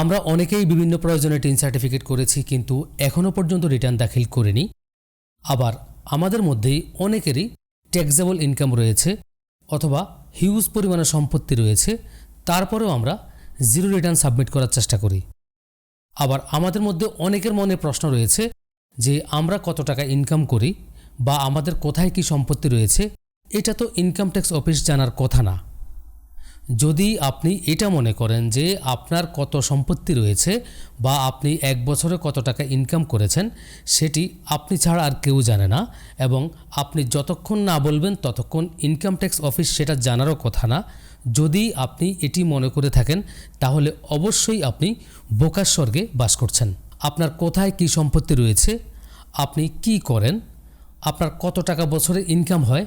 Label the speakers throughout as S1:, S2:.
S1: আমরা অনেকেই বিভিন্ন প্রয়োজনে টিন সার্টিফিকেট করেছি, কিন্তু এখনও পর্যন্ত রিটার্ন দাখিল করিনি। আবার আমাদের মধ্যেই অনেকেরই ট্যাক্সেবল ইনকাম রয়েছে অথবা হিউজ পরিমাণে সম্পত্তি রয়েছে, তারপরেও আমরা জিরো রিটার্ন সাবমিট করার চেষ্টা করি। আবার আমাদের মধ্যে অনেকের মনে প্রশ্ন রয়েছে যে আমরা কত টাকা ইনকাম করি বা আমাদের কোথায় কি সম্পত্তি রয়েছে, এটা তো ইনকাম ট্যাক্স অফিস জানার কথা না। যদি আপনি এটা মনে করেন যে আপনার কত সম্পত্তি রয়েছে বা আপনি এক বছরে কত টাকা ইনকাম করেছেন, সেটি আপনি ছাড়া আর কেউ জানে না এবং আপনি যতক্ষণ না বলবেন ততক্ষণ ইনকাম ট্যাক্স অফিস সেটা জানারও কথা না। যদি আপনি এটি মনে করে থাকেন, তাহলে অবশ্যই আপনি বোকার স্বর্গে বাস করছেন। আপনার কোথায় কি সম্পত্তি রয়েছে? আপনি কি করেন? আপনার কত টাকা বছরে ইনকাম হয়?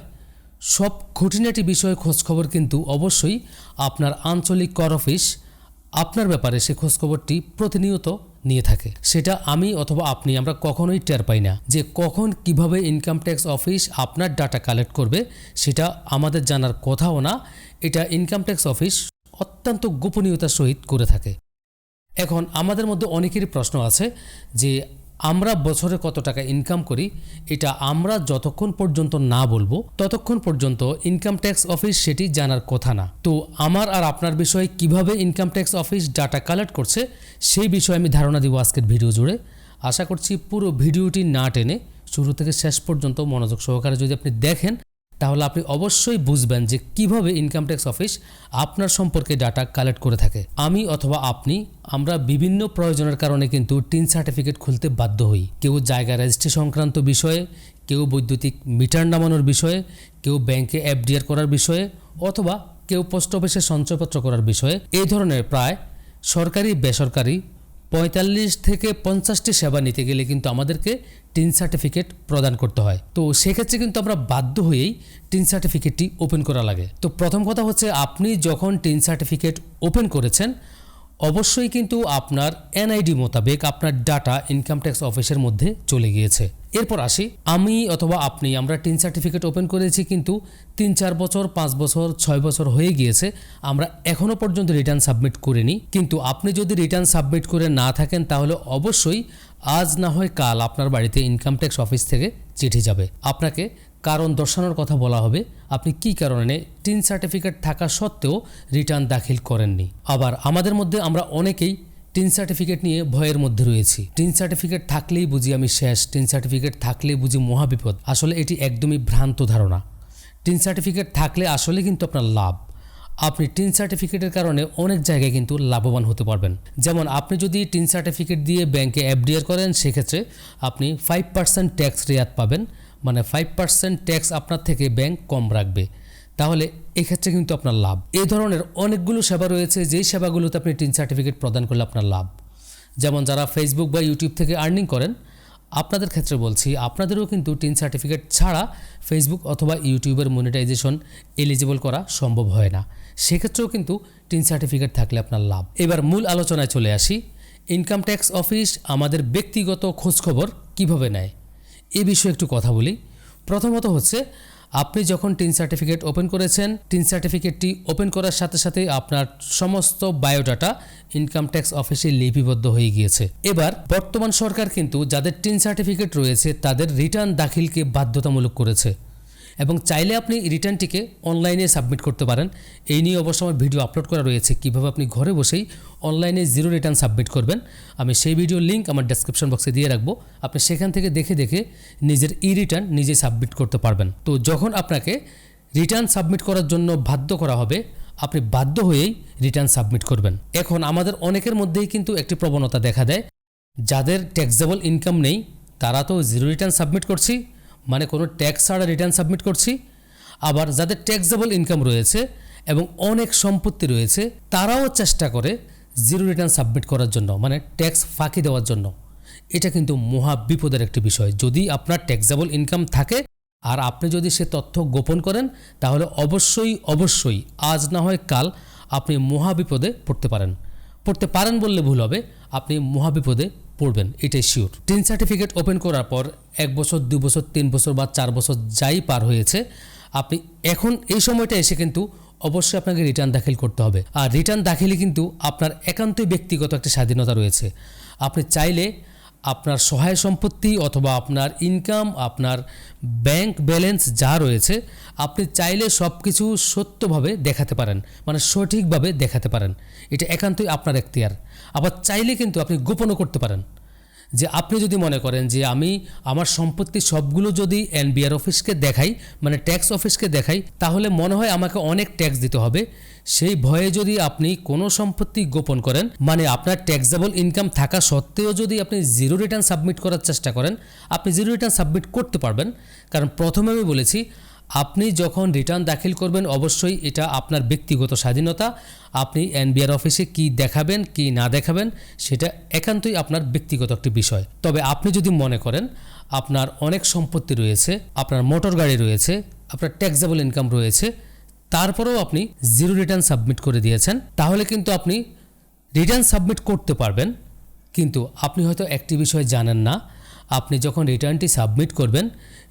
S1: সব খুঁটিনাটি বিষয়ে খোঁজখবর কিন্তু অবশ্যই আপনার আঞ্চলিক কর অফিস আপনার ব্যাপারে সে খোঁজখবরটি প্রতিনিয়ত নিয়ে থাকে। সেটা আমি অথবা আপনি, আমরা কখনোই টের পাই না যে কখন কীভাবে ইনকাম ট্যাক্স অফিস আপনার ডাটা কালেক্ট করবে, সেটা আমাদের জানার কথাও না। এটা ইনকাম ট্যাক্স অফিস অত্যন্ত গোপনীয়তার সহিত করে থাকে। এখন আমাদের মধ্যে অনেকেরই প্রশ্ন আছে যে আমরা বছরে কত টাকা ইনকাম করি, এটা আমরা যতক্ষণ পর্যন্ত না বলব, ততক্ষণ পর্যন্ত ইনকাম ট্যাক্স অফিস সেটি জানার কথা না। তো আমার আর আপনার বিষয়ে কীভাবে income tax office data collect করছে, সেই বিষয়ে আমি ধারণা দিব আজকের ভিডিও জুড়ে। আশা করছি পুরো ভিডিওটি না টেনে শুরু থেকে শেষ পর্যন্ত মনোযোগ সহকারে যদি আপনি দেখেন তাহলে আপনি অবশ্যই বুঝবেন যে কীভাবে ইনকাম ট্যাক্স অফিস আপনার সম্পর্কে ডাটা কালেক্ট করে থাকে। আমি অথবা আপনি, আমরা বিভিন্ন প্রয়োজনের কারণে কিন্তু টিন সার্টিফিকেট খুলতে বাধ্য হই। কেউ জায়গা রেজিস্ট্রি সংক্রান্ত বিষয়ে, কেউ বৈদ্যুতিক মিটার নামানোর বিষয়ে, কেউ ব্যাংকে এফডিআর করার বিষয়ে, অথবা কেউ পোস্ট অফিসে সঞ্চয়পত্র করার বিষয়ে। এই ধরনের প্রায় সরকারি বেসরকারি পঁয়তাল্লিশ থেকে পঞ্চাশটি সেবা নিতে গেলে কিন্তু আমাদেরকে টিন সার্টিফিকেট প্রদান করতে হয়। তো সেক্ষেত্রে কিন্তু আমরা বাধ্য হয়েই টিন সার্টিফিকেটটি ওপেন করা লাগে। তো প্রথম কথা হচ্ছে, আপনি যখন টিন সার্টিফিকেট ওপেন করেছেন অবশ্যই কিন্তু আপনার এনআইডি মোতাবেক আপনার ডাটা ইনকাম ট্যাক্স অফিসের মধ্যে চলে গিয়েছে। এরপর আসি, আমি অথবা আপনি, আমরা টিন সার্টিফিকেট ওপেন করেছি কিন্তু তিন, চার বছর, পাঁচ বছর, ছয় বছর হয়ে গিয়েছে, আমরা এখনও পর্যন্ত রিটার্ন সাবমিট করিনি। কিন্তু আপনি যদি রিটার্ন সাবমিট করে না থাকেন, তাহলে অবশ্যই আজ না হয় কাল আপনার বাড়িতে ইনকাম ট্যাক্স অফিস থেকে চিঠি যাবে। আপনাকে কারণ দর্শানোর কথা বলা হবে, আপনি কি কারণে টিন সার্টিফিকেট থাকা সত্ত্বেও রিটার্ন দাখিল করেননি? আবার আমাদের মধ্যে আমরা অনেকেই টিন সার্টিফিকেট নিয়ে ভয়ের মধ্যে রয়েছি। টিন সার্টিফিকেট থাকলেই বুঝি আমি শেষ, টিন সার্টিফিকেট থাকলেই বুঝি মহাবিপদ। আসলে এটি একদমই ভ্রান্ত ধারণা। টিন সার্টিফিকেট থাকলে আসলে কিন্তু আপনার লাভ। আপনি টিন সার্টিফিকেটের কারণে অনেক জায়গায় কিন্তু লাভবান হতে পারবেন। যেমন আপনি যদি টিন সার্টিফিকেট দিয়ে ব্যাংকে এফডিআর করেন, সেক্ষেত্রে আপনি ফাইভ পার্সেন্ট ট্যাক্স রেয়াত পাবেন। মানে ফাইভ পার্সেন্ট ট্যাক্স আপনার থেকে ব্যাংক কম রাখবে। তাহলে এক্ষেত্রে কিন্তু আপনার লাভ। এই ধরনের অনেকগুলো সেবা রয়েছে, যেই সেবাগুলোতে আপনি টিন সার্টিফিকেট প্রদান করলে আপনার লাভ। যেমন যারা ফেসবুক বা ইউটিউব থেকে আর্নিং করেন, আপনাদের ক্ষেত্রে বলছি, আপনাদেরও কিন্তু টিন সার্টিফিকেট ছাড়া ফেসবুক অথবা ইউটিউবের মনিটাইজেশন এলিজিবল করা সম্ভব হয় না। সেক্ষেত্রেও কিন্তু টিন সার্টিফিকেট থাকলে আপনার লাভ। এবার মূল আলোচনায় চলে আসি। ইনকাম ট্যাক্স অফিস আমাদের ব্যক্তিগত খোঁজখবর কীভাবে নেয়? এ বিষয়ে একটু কথা বলি। প্রথমত হচ্ছে, আপনি যখন টিন সার্টিফিকেট ওপেন করেছেন, টিন সার্টিফিকেটটি ওপেন করার সাথে সাথে আপনার সমস্ত বায়োডাটা ইনকাম ট্যাক্স অফিসে লিপিবদ্ধ হয়ে গিয়েছে। এবার বর্তমান সরকার কিন্তু যাদের টিন সার্টিফিকেট রয়েছে, তাদের রিটার্ন দাখিলকে বাধ্যতামূলক করেছে। এবং চাইলে আপনি রিটার্নটিকে অনলাইনে সাবমিট করতে পারেন। এই নিয়ে অবশ্য আমার ভিডিও আপলোড করা রয়েছে। কীভাবে আপনি ঘরে বসেই অনলাইনে জিরো রিটার্ন সাবমিট করবেন, আমি সেই ভিডিওর লিঙ্ক আমার ডেসক্রিপশন বক্সে দিয়ে রাখব। আপনি সেখান থেকে দেখে দেখে নিজের ই রিটার্ন নিজে সাবমিট করতে পারবেন। তো যখন আপনাকে রিটার্ন সাবমিট করার জন্য বাধ্য করা হবে, আপনি বাধ্য হয়েই রিটার্ন সাবমিট করবেন। এখন আমাদের অনেকের মধ্যেই কিন্তু একটি প্রবণতা দেখা দেয়, যাদের ট্যাক্সেবল ইনকাম নেই, তারা তো জিরো রিটার্ন সাবমিট করছি মানে কোনো ট্যাক্স ছাড়া রিটার্ন সাবমিট করছি। আবার যাদের ট্যাক্সেবল ইনকাম রয়েছে এবং অনেক সম্পত্তি রয়েছে, তারাও চেষ্টা করে জিরো রিটার্ন সাবমিট করার জন্য মানে ট্যাক্স ফাঁকি দেওয়ার জন্য। এটা কিন্তু মহা বিপদের একটি বিষয়। যদি আপনার ট্যাক্সেবল ইনকাম থাকে, আর আপনি যদি সে তথ্য গোপন করেন, তাহলে অবশ্যই অবশ্যই আজ না হয় কাল আপনি মহাবিপদে পড়তে পারেন। পড়তে পারেন বললে ভুল হবে, আপনি মহাবিপদে পড়বেন, এটাই শিওর টিন সার্টিফিকেট ওপেন করার পর এক বছর, দু বছর, তিন বছর বা চার বছর যাই পার হয়েছে, আপনি এখন এই সময়টা এসে কিন্তু অবশ্যই আপনাকে রিটার্ন দাখিল করতে হবে। আর রিটার্ন দাখিলে কিন্তু আপনার একান্তই ব্যক্তিগত একটা স্বাধীনতা রয়েছে। আপনি চাইলে আপনার সহায় সম্পত্তি অথবা আপনার ইনকাম আপনার ব্যাংক ব্যালেন্স যা রয়েছে, আপনি চাইলে সব কিছু সত্যভাবে দেখাতে পারেন মানে সঠিকভাবে দেখাতে পারেন। এটা একান্তই আপনার এখতিয়ার। আবার চাইলে কিন্তু আপনি গোপনও করতে পারেন। যে আপনি যদি মনে করেন যে আমি আমার সম্পত্তি সবগুলো যদি এনবিআর অফিসকে দেখাই মানে ট্যাক্স অফিসকে দেখাই, তাহলে মনে হয় আমাকে অনেক ট্যাক্স দিতে হবে। সেই ভয়ে যদি আপনি কোনো সম্পত্তি গোপন করেন মানে আপনার ট্যাক্সেবল ইনকাম থাকা সত্ত্বেও যদি আপনি জিরো রিটার্ন সাবমিট করার চেষ্টা করেন, আপনি জিরো রিটার্ন সাবমিট করতে পারবেন। কারণ প্রথমে আমি বলেছি, আপনি যখন রিটার্ন দাখিল করবেন, অবশ্যই এটা আপনার ব্যক্তিগত স্বাধীনতা। আপনি এনবিআর অফিসে কি দেখাবেন, কি না দেখাবেন, সেটা একান্তই আপনার ব্যক্তিগত একটি বিষয়। তবে আপনি যদি মনে করেন আপনার অনেক সম্পত্তি রয়েছে, আপনার মোটর গাড়ি রয়েছে, আপনার ট্যাক্সেবল ইনকাম রয়েছে, তারপরেও আপনি জিরো রিটার্ন সাবমিট করে দিয়েছেন, তাহলে কিন্তু আপনি রিটার্ন সাবমিট করতে পারবেন, কিন্তু আপনি হয়তো একটি বিষয় জানেন না, আপনি যখন রিটার্নটি সাবমিট করবেন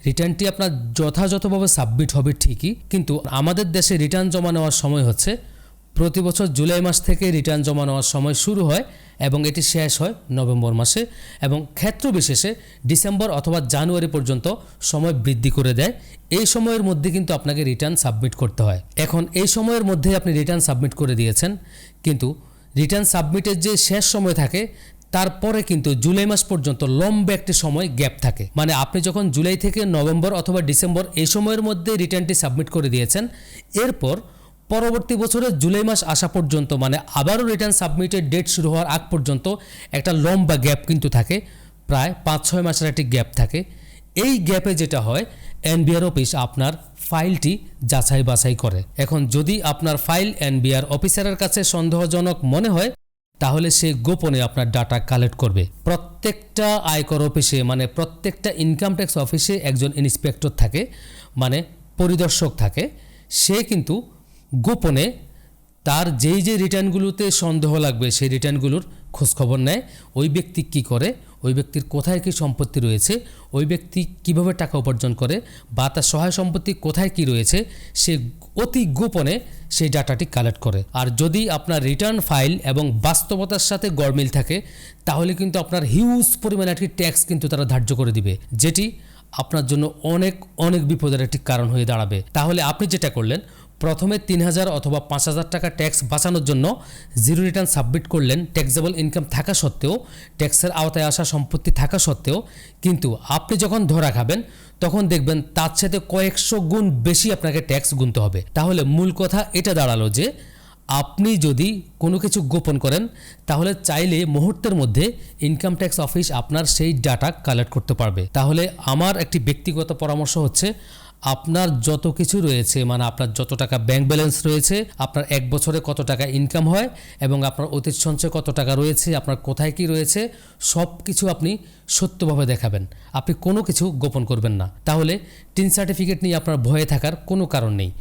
S1: রিটার্নটি আপনার যথাযথভাবে সাবমিট হবে ঠিকই, কিন্তু আমাদের দেশে রিটার্ন জমা নেওয়ার সময় হচ্ছে প্রতি বছর জুলাই মাস থেকে রিটার্ন জমা নেওয়ার সময় শুরু হয় এবং এটি শেষ হয় নভেম্বর মাসে এবং ক্ষেত্র বিশেষে ডিসেম্বর অথবা জানুয়ারি পর্যন্ত সময় বৃদ্ধি করে দেয়। এই সময়ের মধ্যে কিন্তু আপনাকে রিটার্ন সাবমিট করতে হয়। এখন এই সময়ের মধ্যে আপনি রিটার্ন সাবমিট করে দিয়েছেন, কিন্তু রিটার্ন সাবমিটের যে শেষ সময় থাকে, তারপরে কিন্তু জুলাই মাস পর্যন্ত লম্বা একটি সময় গ্যাপ থাকে। মানে আপনি যখন জুলাই থেকে নভেম্বর অথবা ডিসেম্বর এই সময়ের মধ্যে রিটার্নটি সাবমিট করে দিয়েছেন, এরপর পরবর্তী বছরের জুলাই মাস আসা পর্যন্ত মানে আবারও রিটার্ন সাবমিটের ডেট শুরু হওয়ার আগ পর্যন্ত একটা লম্বা গ্যাপ কিন্তু থাকে, প্রায় পাঁচ, ছয় মাসের একটি গ্যাপ থাকে। এই গ্যাপে যেটা হয় এনবিআর অফিস আপনার ফাইলটি যাচাই বাছাই করে। এখন যদি আপনার ফাইল এনবিআর অফিসারের কাছে সন্দেহজনক মনে হয়, তাহলে সে গোপনে আপনার ডাটা কালেক্ট করবে। প্রত্যেকটা আয়কর অফিসে মানে প্রত্যেকটা ইনকাম ট্যাক্স অফিসে একজন ইন্সপেক্টর থাকে মানে পরিদর্শক থাকে। সে কিন্তু গোপনে তার যেই যে রিটার্নগুলোতে সন্দেহ লাগবে, সেই রিটার্নগুলোর খোঁজখবর নেয়। ওই ব্যক্তি কি করে? ওই ব্যক্তির কোথায় কী সম্পত্তি রয়েছে? ওই ব্যক্তি কীভাবে টাকা উপার্জন করে? বা তার সহায় সম্পত্তি কোথায় কি রয়েছে? সে অতি গোপনে সেই ডাটাটি কালেক্ট করে। আর যদি আপনার রিটার্ন ফাইল এবং বাস্তবতার সাথে গড়মিল থাকে, তাহলে কিন্তু আপনার হিউজ পরিমাণে একটি ট্যাক্স কিন্তু তারা ধার্য করে দিবে, যেটি আপনার জন্য অনেক অনেক বিপদের একটি কারণ হয়ে দাঁড়াবে। তাহলে আপনি যেটা করলেন প্রথমে তিন হাজার অথবা পাঁচ হাজার টাকা ট্যাক্স বাঁচানোর জন্য জিরো রিটার্ন সাবমিট করলেন ট্যাক্সেবল ইনকাম থাকা সত্ত্বেও, ট্যাক্সের আওতায় আসা সম্পত্তি থাকা সত্ত্বেও। কিন্তু আপনি যখন ধরা খাবেন, তখন দেখবেন তার সাথে কয়েকশো গুণ বেশি আপনাকে ট্যাক্স গুনতে হবে। তাহলে মূল কথা এটা দাঁড়াল যে, আপনি যদি কোনো কিছু গোপন করেন, তাহলে চাইলে মুহূর্তের মধ্যে ইনকাম ট্যাক্স অফিস আপনার সেই ডাটা কালেক্ট করতে পারবে। তাহলে আমার একটি ব্যক্তিগত পরামর্শ হচ্ছে আপনার যত কিছু রয়েছে মানে আপনার যত টাকা ব্যাংক ব্যালেন্স রয়েছে, আপনার এক বছরে কত টাকা ইনকাম হয় এবং আপনার অতীত সঞ্চয় কত টাকা রয়েছে, আপনার কোথায় কি রয়েছে সব কিছু আপনি সত্যভাবে দেখাবেন। আপনি কোনো কিছু গোপন করবেন না। তাহলে টিন সার্টিফিকেট নিয়ে আপনার ভয়ে থাকার কোনো কারণ নেই।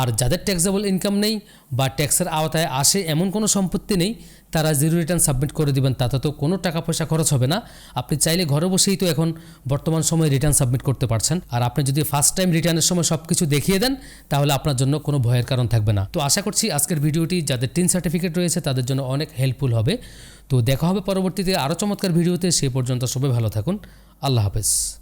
S1: আর যাদের ট্যাক্সেবল ইনকাম নেই বা ট্যাক্সের আওতায় আসে এমন কোনো সম্পত্তি নেই, তারা জিরো রিটার্ন সাবমিট করে দিবেন, তাতে তো কোনো টাকা পয়সা খরচ হবে না। আপনি চাইলে ঘরে বসেই তো এখন বর্তমান সময়ে রিটার্ন সাবমিট করতে পারছেন। আর আপনি যদি ফার্স্ট টাইম রিটার্নের সময় সব কিছু দেখিয়ে দেন, তাহলে আপনার জন্য কোনো ভয়ের কারণ থাকবে না। তো আশা করছি আজকের ভিডিওটি যাদের টিন সার্টিফিকেট রয়েছে, তাদের জন্য অনেক হেল্পফুল হবে। তো দেখা হবে পরবর্তীতে আরও চমৎকার ভিডিওতে, সে পর্যন্ত সবাই ভালো থাকুন। আল্লাহ হাফেজ।